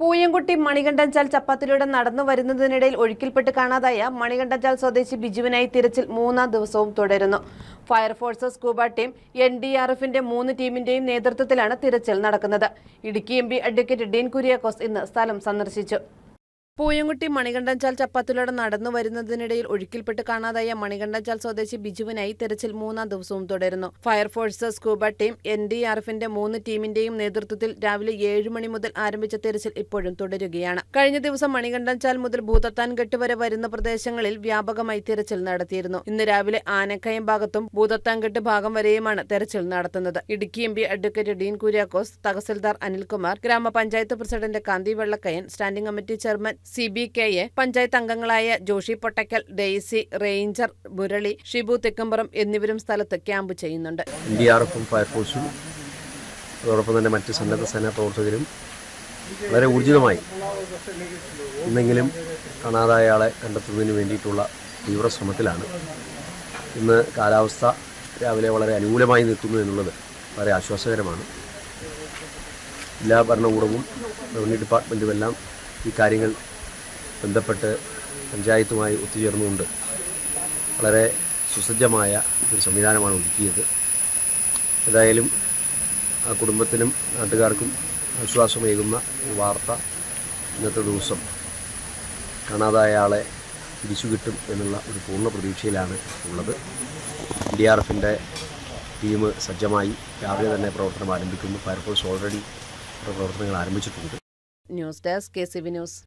പൂയംകുട്ടി മണികണ്ഠൻചാൽ ചപ്പാത്തിലൂടെ നടന്നു വരുന്നതിനിടയിൽ ഒഴുക്കിൽപ്പെട്ട് കാണാതായ മണികണ്ഠൻചാൽ സ്വദേശി ബിജുവിനായി തിരച്ചിൽ മൂന്നാം ദിവസവും തുടരുന്നു. Fire force scuba team N D R എഫിന്റെ മൂന്ന് ടീമിന്റെയും നേതൃത്വത്തിലാണ് തിരച്ചിൽ നടക്കുന്നത്. ഇടുക്കി എം അഡ്വക്കേറ്റ് ഡീൻ കുര്യാക്കോസ് ഇന്ന് സ്ഥലം സന്ദർശിച്ചു. പൂയംകുട്ടി മണികണ്ഠൻചാൽ ചപ്പാത്തിലൂടെ നടന്നു വരുന്നതിനിടയിൽ ഒഴുക്കിൽപ്പെട്ട് കാണാതായ മണികണ്ഠൻചാൽ സ്വദേശി ബിജുവിനായി തെരച്ചിൽ മൂന്നാം ദിവസവും തുടരുന്നു. Fire force scuba team N D R എഫിന്റെ മൂന്ന് ടീമിന്റെയും നേതൃത്വത്തിൽ രാവിലെ ഏഴ് മണി മുതൽ ആരംഭിച്ച തെരച്ചിൽ ഇപ്പോഴും തുടരുകയാണ്. കഴിഞ്ഞ ദിവസം മണികണ്ഠൻചാൽ മുതൽ ഭൂതത്താൻകെട്ട് വരെ വരുന്ന പ്രദേശങ്ങളിൽ വ്യാപകമായി തെരച്ചിൽ നടത്തിയിരുന്നു. ഇന്ന് രാവിലെ ആനക്കയം ഭാഗത്തും ഭൂതത്താൻകെട്ട് ഭാഗം വരെയുമാണ് തെരച്ചിൽ നടത്തുന്നത്. Idukki M P advocate Dean Kuriakose tahsildar Anilkumar ഗ്രാമപഞ്ചായത്ത് president Kanthi Vellakkayan standing committee chairman C B കെയെ panchayat അംഗങ്ങളായ ജോഷി പൊട്ടക്കൽ ഡെയ്സി റേഞ്ചർ മുരളി ഷിബു തെക്കുംപുറം എന്നിവരും സ്ഥലത്ത് ക്യാമ്പ് ചെയ്യുന്നുണ്ട്. എൻ ഫയർഫോഴ്സും അതോടൊപ്പം തന്നെ മറ്റ് സന്നദ്ധ സേനാ പ്രവർത്തകരും വളരെ ഊർജിതമായി ഇന്നെങ്കിലും കാണാതായ ആളെ കണ്ടെത്തുന്നതിന് വേണ്ടിയിട്ടുള്ള തീവ്ര ശ്രമത്തിലാണ്. ഇന്ന് കാലാവസ്ഥ രാവിലെ വളരെ അനുകൂലമായി നിൽക്കുന്നു എന്നുള്ളത് വളരെ ആശ്വാസകരമാണ്. എല്ലാ ഭരണകൂടവും റവന്യൂ ഡിപ്പാർട്ട്മെന്റുമെല്ലാം ഈ കാര്യങ്ങൾ ബന്ധപ്പെട്ട് പഞ്ചായത്തുമായി ഒത്തുചേർന്നുകൊണ്ട് വളരെ സുസജ്ജമായ ഒരു സംവിധാനമാണ് ഒരുക്കിയത്. ഏതായാലും ആ കുടുംബത്തിനും നാട്ടുകാർക്കും ആശ്വാസമേകുന്ന ഒരു വാർത്ത ഇന്നത്തെ ദിവസം കാണാതായ ആളെ തിരിച്ചു കിട്ടും എന്നുള്ള ഒരു പൂർണ പ്രതീക്ഷയിലാണ് ഉള്ളത്. ഡി ആർ എഫിന്റെ ടീം സജ്ജമായി രാവിലെ തന്നെ പ്രവർത്തനം ആരംഭിക്കുന്നു. ഫയർഫോഴ്സ് ഓൾറെഡി പ്രവർത്തനങ്ങൾ ആരംഭിച്ചിട്ടുണ്ട്. News desk K C news.